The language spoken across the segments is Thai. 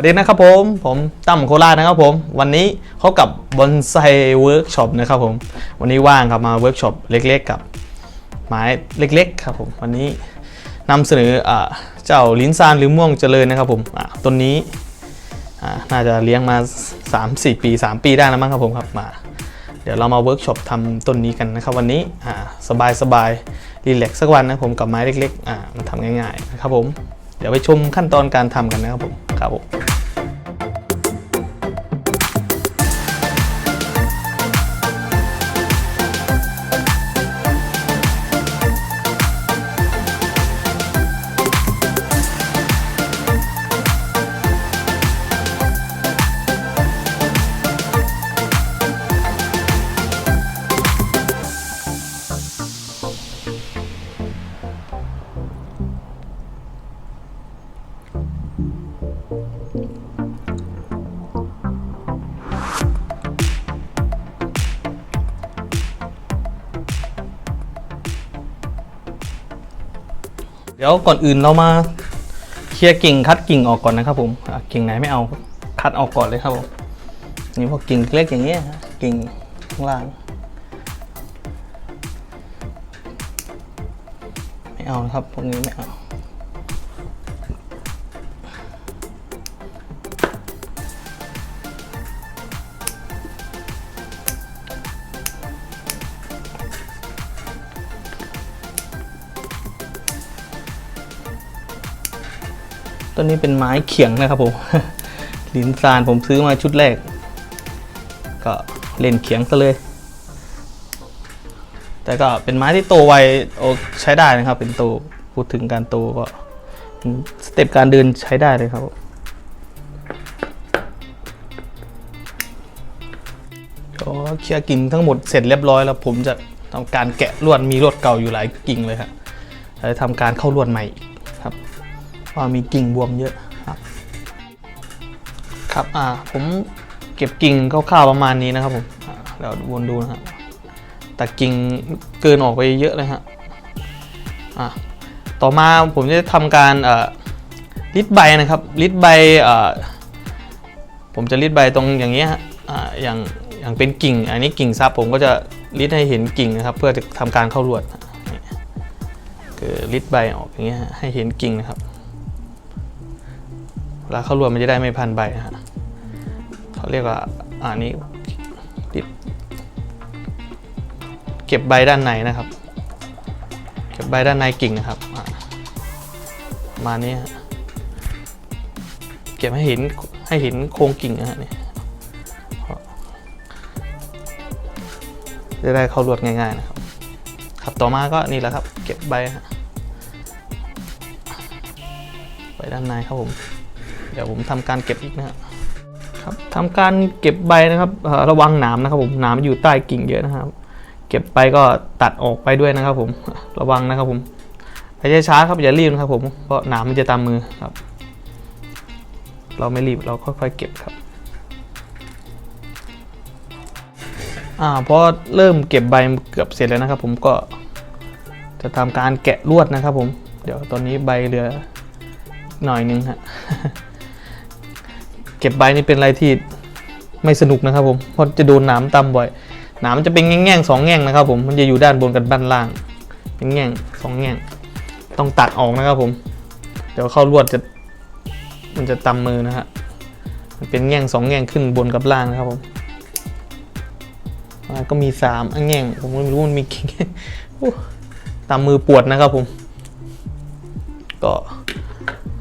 วัสดีนะครับผมผมตั้มโคราชนะครับผม วันนี้พบกับบอนไซเวิร์กช็อปนะครับผม วันนี้ว่างครับมาเวิร์กช็อปเล็กๆ กับไม้เล็กๆครับผม วันนี้นำเสนออเจ้าลิ้นซานหรือม่วงเจริญนะครับผมต้นนี้น่าจะเลี้ยงมา 3-4 ปี 3 ปีได้แล้วมั้งครับผมครับมา เดี๋ยวเรามาเวิร์กช็อปทำต้นนี้กันนะครับวันนี้สบายสบายรีแลกซ์สักวันนะผมกับไม้เล็กๆมันทำง่ายๆนะครับผมเดี๋ยวไปชมขั้นตอนการทำกันนะครับผม ค เดี๋ยวก่อนอื่นเรามาเคลียร์กิ่งคัดกิ่งออกก่อนนะครับผมกิ่งไหนไม่เอาคัดออกก่อนเลยครับผมนี่พวกกิ่งเล็กอย่างเงี้ยกิ่งข้างล่างไม่เอานะครับพวกนี้ไม่เอา ต้นนี้เป็นไม้เขียงนะครับผมลินซานผมซื้อมาชุดแรก ก็เล่นเขียงซะเลย แต่ก็เป็นไม้ที่โตไวโอใช้ได้นะครับ เป็นโตพูดถึงการโตก็สเต็ปการเดินใช้ได้เลยครับก็เคลียร์กิ่งทั้งหมดเสร็จเรียบร้อยแล้วผมจะทำการแกะลวดมีลวดเก่าอยู่หลายกิ่งเลยครับจะทำการเข้าลวดใหม่ครับ มีกิ่งบวมเยอะครับครับอ่าผมเก็บกิ่งคร่าวๆประมาณนี้นะครับผมอ่าเดี๋ยววนดูนะครับแต่กิ่งเกินออกไปเยอะเลยฮะอ่าต่อมาผมจะทำการเอ่อริดใบนะครับริดใบเอ่อผมจะริดใบตรงอย่างเงี้ยฮะอ่าอย่างอย่างเป็นกิ่ง อันนี้กิ่งซับผมก็จะริดให้เห็นกิ่งนะครับ เพื่อจะทำการเข้าลวดนี่คือริดใบออกอย่างเงี้ยฮะให้เห็นกิ่งนะครับเว ลาเข้ารวมมันจะได้ไม่พันใบนะฮะเขาเรียกว่าอันนี้ติดเก็บใบด้านในนะครับ เก็บใบด้านในกิ่งนะครับมาณนี้เก็บให้เห็นให้เห็นโครงกิ่งนะฮะนี่จะได้เข้ารวดง่ายๆนะครับครับต่อมาก็นี่แหละครับ เก็บใบฮะใบด้านในครับผม เดี๋ยวผมทำการเก็บอีกนะครับครับทำการเก็บใบนะครับระวังหนามนะครับผมหนามอยู่ใต้กิ่งเยอะนะครับ เก็บไปก็ตัดออกไปด้วยนะครับ ผมระวังนะครับผมไปช้าๆครับอย่ารีบนะครับ ผมเพราะหนามมันจะตามมือครับ เราไม่รีบเราค่อยๆเก็บครับอ่าพอเริ่มเก็บใบเกือบเสร็จแล้วนะครับ ผมก็จะทำการแกะลวดนะครับ ผม เดี๋ยวตอนนี้ใบเหลือหน่อยนึงฮะ เก็บใบนี่เป็นอะไรที่ไม่สนุกนะครับผมเพราะจะโดนหนามตำบ่อยหนามจะเป็นแง่งๆสองแง่งนะครับผมมันจะอยู่ด้านบนกับด้านล่าง เป็นแง่งสองแง่ง ต้องตัดออกนะครับผม เดี๋ยวเข้าลวดจะมันจะตำมือนะฮะมันเป็นแง่งสองแง่งขึ้นบนกับล่างนะครับผมอ่าก็มีสามแง่งผมไม่รู้มันมีกี่แง่งตำมือปวดนะครับผม ก็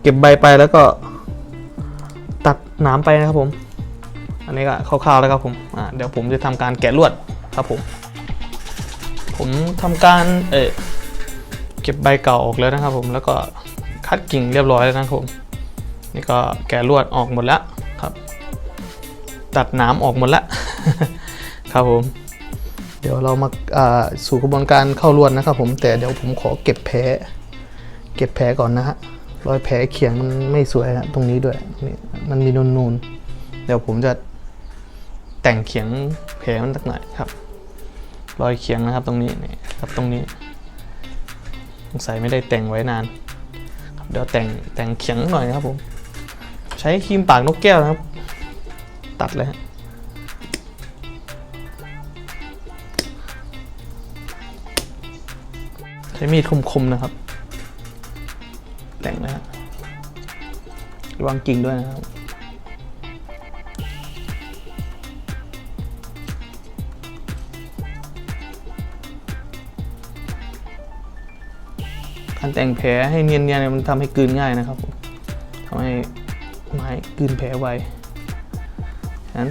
เก็บใบไปแล้วก็ หนามไปนะครับผม อันนี้ก็คร่าวๆแล้วครับผมเดี๋ยวผมจะทำการแกะลวดครับผม ผมทำการเออเก็บใบเก่าออกแล้วนะครับผม แล้วก็คัดกิ่งเรียบร้อยแล้วนะครับผม นี่ก็แกะลวดออกหมดแล้วครับ ตัดหนามออกหมดแล้วครับผม เดี๋ยวเรามาอ่าสู่กระบวนการเข้าลวดนะครับผม แต่เดี๋ยวผมขอเก็บแผลเก็บแผลก่อนนะฮะ รอยแผลเขียงมันไม่สวยนะตรงนี้ด้วยนี่มันมีนูนๆ เดี๋ยวผมจะแต่งเขียงแผลมันสักหน่อยครับ รอยเขียงนะครับตรงนี้นี่ครับตรงนี้สงสัยไม่ได้แต่งไว้นานครับเดี๋ยวแต่งแต่งเขียงหน่อยนะครับผมใช้ครีมปากนกแก้วนะครับ ตัดเลยฮะใช้มีดคมๆนะครับ แต่งนะฮะระวังกิ่งด้วยนะครับการแต่งแผลให้เนียนๆเนี่ยมันทำให้กลืนง่ายนะครับผมทำให้ไม้กลืนแผลไวฉะนั้น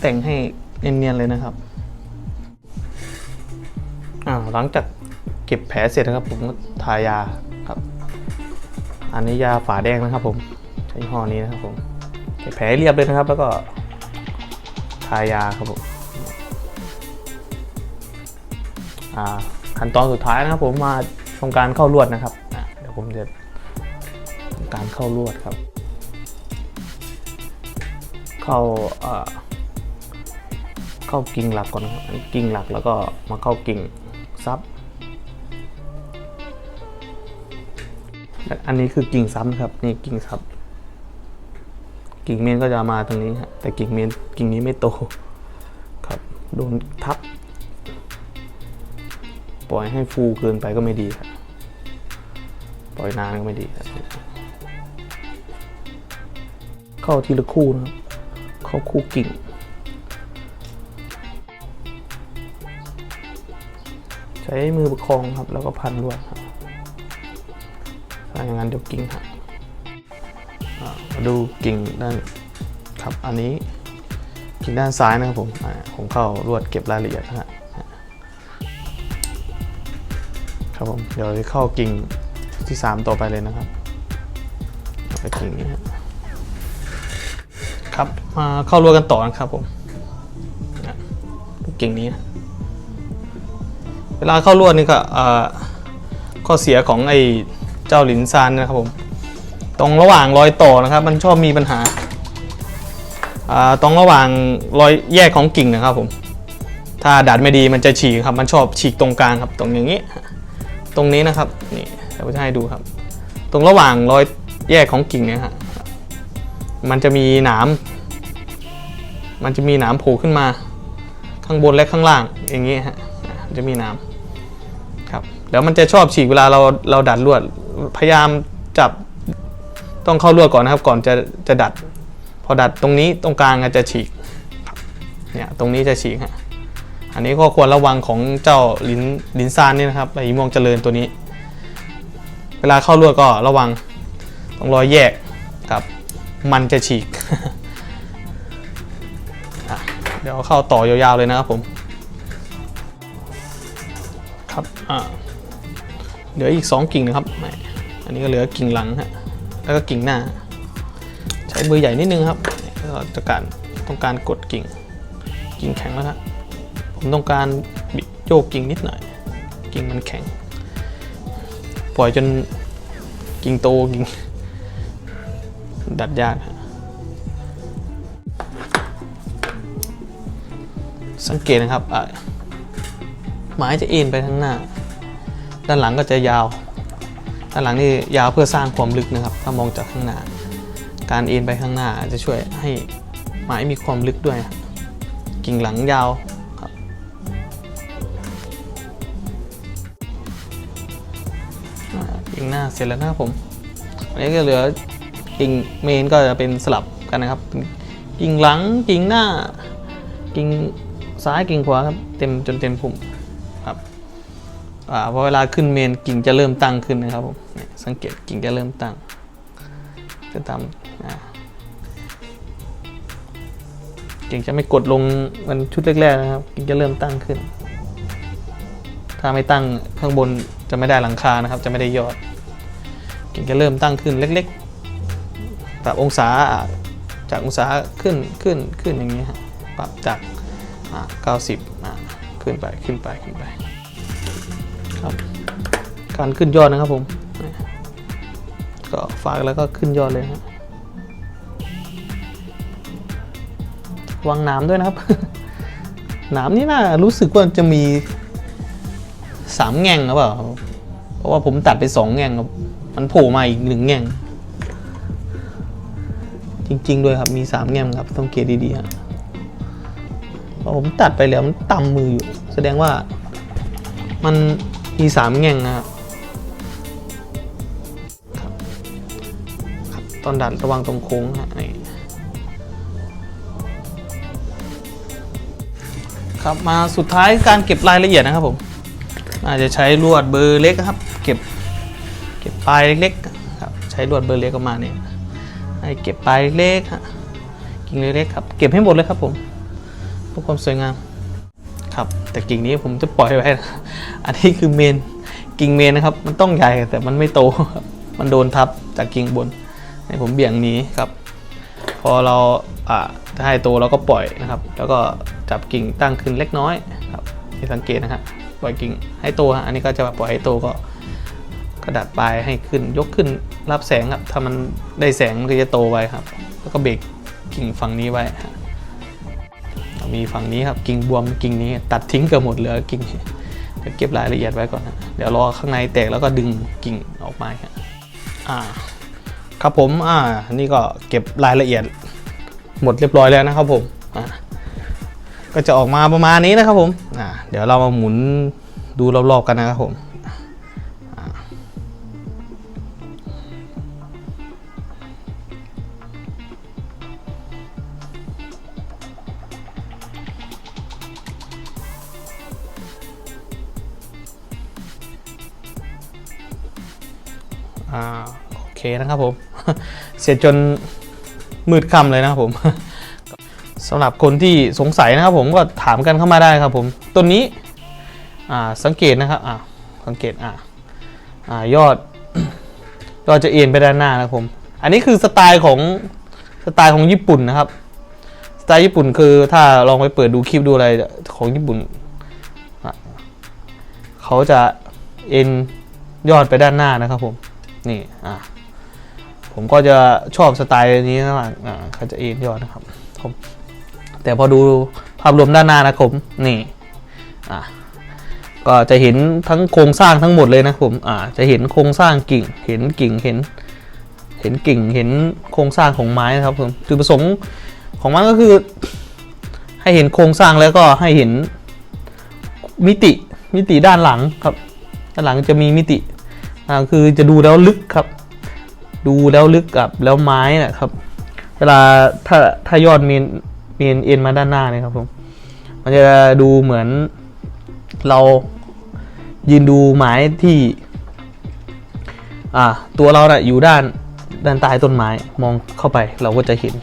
แต่งให้เนียนๆเลยนะครับอ่าหลังจากเก็บแผลเสร็จนะครับผมก็ทายา อันนี้ยาฝาแดงนะครับผมใช้ยี่ห้อนี้นะครับผมแผลเรียบเลยนะครับ แล้วก็ทายาครับผมขั้นตอนสุดท้ายนะครับผมมาทำการเข้าลวดนะครับเดี๋ยวผมจะทำการเข้าลวดครับ เข้าเข้ากิ่งหลักก่อนนะครับกิ่งหลักแล้วก็มาเข้ากิ่งซับ อันนี้คือกิ่งซับนะครับนี่กิ่งซับ กิ่งเมนก็จะมาตรงนี้ฮะแต่กิ่งเมนกิ่งนี้ไม่โตครับโดนทับ ปล่อยให้ฟูเกินไปก็ไม่ดีครับปล่อยนานก็ไม่ดีครับเข้าทีละคู่นะครับ เข้าคู่กิ่งใช้มือประคองครับแล้วก็พันลวดครับ อย่างนั้นเดี๋ยวกิ่งหักอ่ามาดูกิ่งด้านครับอันนี้กิ่งด้านซ้ายนะครับผมอ่าผมเข้าลวดเก็บรายละเอียดนะฮะครับผมเดี๋ยวจะเข้ากิ่งที่ 3 ต่อไปเลยนะครับเอาไปกิ่งนี้ฮะครับมาเข้ารัวกันต่อนะครับผมนะกิ่งนี้นะเวลาเข้ารัวนี่ก็เอ่อข้อเสียของไอ้ เจ้าหลินซานนะครับผม ตรงระหว่างรอยต่อนะครับ มันชอบมีปัญหาตรงระหว่างรอยแยกของกิ่งนะครับผม ถ้าดัดไม่ดีมันจะฉีกครับ มันชอบฉีกตรงกลางครับ ตรงอย่างนี้ ตรงนี้นะครับ นี่เดี๋ยวจะให้ดูครับ ตรงระหว่างรอยแยกของกิ่งเนี่ยฮะ มันจะมีหนาม มันจะมีหนามโผล่ขึ้นมา ข้างบนและข้างล่าง อย่างนี้ฮะอะมันจะมีหนาม แล้วมันจะชอบฉีกเวลาเราเราดัดลวด พยายามจับต้องเข้าลวดก่อนนะครับ ก่อนจะจะดัด พอดัดตรงนี้ตรงกลางจะฉีกเนี่ยตรงนี้จะฉีกฮะอันนี้ก็ควรระวังของเจ้าลิ้นลิ้นซานนี่นะครับไอ้ม่วงเจริญตัวนี้ เวลาเข้าลวดก็ระวังต้องรอยแยกครับ มันจะฉีกเดี๋ยวเข้าต่อยาวๆเลยนะครับผมครับอ่า เหลืออีก 2 กิ่งนะครับ อันนี้ก็เหลือกิ่งหลังฮะ แล้วก็กิ่งหน้า ใช้มือใหญ่นิดนึงครับก็จะการต้องการกดกิ่ง กิ่งแข็งแล้วครับผมต้องการโยกกิ่งนิดหน่อย กิ่งมันแข็ง ปล่อยจนกิ่งโตกิ่งดัดยากสังเกตนะครับไม้จะเอ็นไปข้างหน้า ด้านหลังก็จะยาว ด้านหลังนี่ยาวเพื่อสร้างความลึกนะครับ ถ้ามองจากข้างหน้า การเอ็นไปข้างหน้าจะช่วยให้ไม้มีความลึกด้วย กิ่งหลังยาวอ่ากิ่งหน้าเสร็จแล้วนะครับผมอันนี้ก็เหลือกิ่งเมนก็จะเป็นสลับกันนะครับ กิ่งหลังกิ่งหน้า กิ่งซ้ายกิ่งขวาครับ เต็มจนเต็มพุ่ม พอเวลาขึ้นเมนกิ่งจะเริ่มตั้งขึ้นนะครับผมสังเกตกิ่งจะเริ่มตั้งจะตามกิ่งจะไม่กดลงมันชุดแรกๆนะครับ กิ่งจะเริ่มตั้งขึ้น ถ้าไม่ตั้งข้างบนจะไม่ได้หลังคานะครับ จะไม่ได้ยอด กิ่งจะเริ่มตั้งขึ้นเล็กๆปรับองศาจากองศาขึ้นขึ้นขึ้นอย่างนี้ฮะปรับจากอ่า90ขึ้นไปขึ้นไปขึ้นไป การขึ้นยอดนะครับผมก็ฝากแล้วก็ขึ้นยอดเลยฮะวางหน้ำด้วยนะครับ หน้ำนี่น่ารู้สึกว่าจะมีสามแง่งหรือเปล่าเพราะว่าผมตัดไปสองแง่งครับมันโผล่มาอีกหนึ่งแง่งจจริง ๆ ด้วยครับมีสามแง่มครับสังเกตดีๆฮะพอผมตัดไปแล้วมันต่ำมืออยู่ แสดงว่ามันมีสามแง่งนะครับ ตอนดัดระวังตรงโค้งฮะนี่ครับมาสุดท้ายการเก็บรายละเอียดนะครับผมอาจจะใช้ลวดเบอร์เล็กครับ เก็บเก็บปลายเล็กๆครับใช้ลวดเบอร์เล็กออกมาเนี่ยให้เก็บปลายเล็กฮะกิ่งเล็กๆครับเก็บให้หมดเลยครับผมเพื่อความสวยงามครับ แต่กิ่งนี้ผมจะปล่อยไว้นะอันนี้คือเมนกิ่งเมนนะครับ มันต้องใหญ่แต่มันไม่โตครับมันโดนทับจากกิ่งบน ให้ผมเบี่ยงหนี้ครับ พอเราอ่าให้โตเราก็ปล่อยนะครับ แล้วก็จับกิ่งตั้งขึ้นเล็กน้อยครับให้สังเกตนะครับปล่อยกิ่งให้โตฮะอันนี้ก็จะปล่อยให้โตก็กระดาษปลายให้ขึ้นยกขึ้นรับแสงครับ ถ้ามันได้แสงมันก็จะโตไว้ครับ แล้วก็เบรกกิ่งฝั่งนี้ไว้มีฝั่งนี้ครับกิ่งบวมกิ่งนี้ตัดทิ้งเกือบหมดเหลือกิ่งจะเก็บรายละเอียดไว้ก่อนนะเดี๋ยวรอข้างในแตกแล้วก็ดึงกิ่งออกมาครับอ่า ครับผมอ่านี่ก็เก็บรายละเอียดหมดเรียบร้อยแล้วนะครับผมอ่าก็จะออกมาประมาณนี้นะครับผมอ่าเดี๋ยวเรามาหมุนดูรอบๆกันนะครับผมอ่าโอเคนะครับผม เสร็จนมืดค่ำเลยนะครับผมสำหรับคนที่สงสัยนะครับผมก็ถามกันเข้ามาได้ครับผมต้นนี้สังเกตนะครับสังเกตอ่าอ่ายอดยอดจะเอ็นไปด้านหน้านะครับผม อันนี้คือสไตล์ของสไตล์ของญี่ปุ่นนะครับสไตล์ญี่ปุ่นคือถ้าลองไปเปิดดูคลิปดูอะไรของญี่ปุ่นเขาจะเอ็นยอดไปด้านหน้านะครับผมนี่อะ ผมก็จะชอบสไตล์นี้นะอ่าเขาจะเอ็นยอดนะครับผมแต่พอดูภาพรวมด้านหน้านะครับผมนี่อะก็จะเห็นทั้งโครงสร้างทั้งหมดเลยนะผมอ่าจะเห็นโครงสร้างกิ่ง เห็นกิ่งเห็น เห็นกิ่งเห็นโครงสร้างของไม้นะครับผมจุดประสงค์ของมันก็คือ ให้เห็นโครงสร้างแล้วก็ให้เห็นมิติมิติด้านหลังครับ ด้านหลังจะมีมิติอ่าคือจะดูแล้วลึกครับ ดูแล้วลึกกับแล้วไม้นะครับ เวลาถ้าถ้ายอดเมนเมนเอ็นมาด้านหน้านี่ครับผมมันจะดูเหมือนเรายืนดูไม้ที่ อ่า ตัวเราน่ะอยู่ด้านด้านใต้ต้นไม้มองเข้าไปเราก็จะเห็น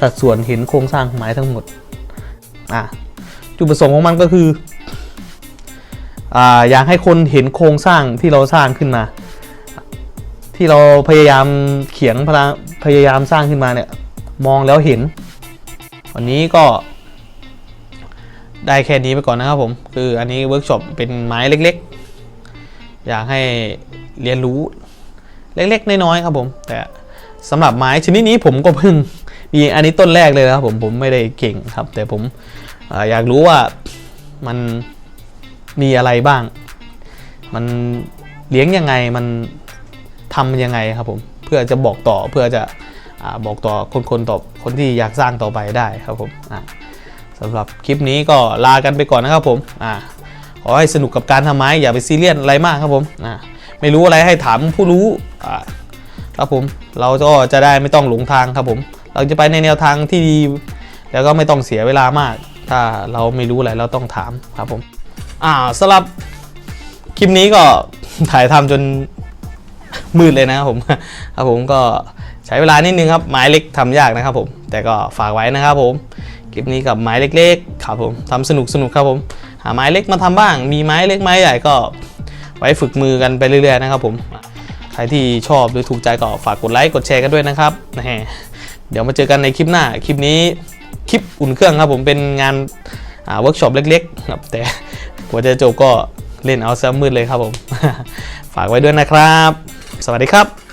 สัดส่วนเห็นโครงสร้างของไม้ทั้งหมด อ่าจุดประสงค์ของมันก็คือ อ่าอยากให้คนเห็นโครงสร้างที่เราสร้างขึ้นมา ที่เราพยายามเขียงพพยายามสร้างขึ้นมาเนี่ย มองแล้วเห็น วันนี้ก็ได้แค่นี้ไปก่อนนะครับผม คืออันนี้เวิร์กช็อปเป็นไม้เล็กๆ อยากให้เรียนรู้เล็กๆ น้อยๆ ครับผม แต่สำหรับไม้ชนิดนี้ผมก็เพิ่งมีอันนี้ต้นแรกเลยนะครับผม ผมไม่ได้เก่งครับ แต่ผมออยากรู้ว่ามันมีอะไรบ้าง มันเลี้ยงยังไงมัน ทำยังไงครับผมเพื่อจะบอกต่อเพื่อจะอบอกต่อคนๆต่อคนที่อยากสร้างต่อไปได้ครับผมสำหรับคลิปนี้ก็ลากันไปก่อนนะครับผมอขอให้สนุกกับการทำไม้อย่าไปซีเรียสอะไรมากครับผมไม่รู้อะไรให้ถามผู้รู้ครับผมเราก็จะได้ไม่ต้องหลงทางครับผม เราจะไปในแนวทางที่ดี แล้วก็ไม่ต้องเสียเวลามาก ถ้าเราไม่รู้อะไรเราต้องถามครับผมอ่าสำหรับคลิปนี้ก็ถ่ายทำจน มืดเลยนะครับผมครับผมก็ใช้เวลานิดนึงครับไม้เล็กทำยากนะครับผม แต่ก็ฝากไว้นะครับผมคลิปนี้กับไม้เล็กๆครับผมทำสนุกสนุกครับผม หาไม้เล็กมาทำบ้าง มีไม้เล็กไม้ใหญ่ก็ไว้ฝึกมือกันไปเรื่อยๆนะครับผมใครที่ชอบหรือถูกใจก็ฝากกดไลค์กดแชร์กันด้วยนะครับเดี๋ยวมาเจอกันในคลิปหน้าคลิปนี้คลิปอุ่นเครื่องครับผมเป็นงานเวิร์กช็อปเล็กๆครับแต่กว่าจะจบก็เล่นเอาซะมืดเลยครับผม ฝากไว้ด้วยนะครับ สวัสดีครับ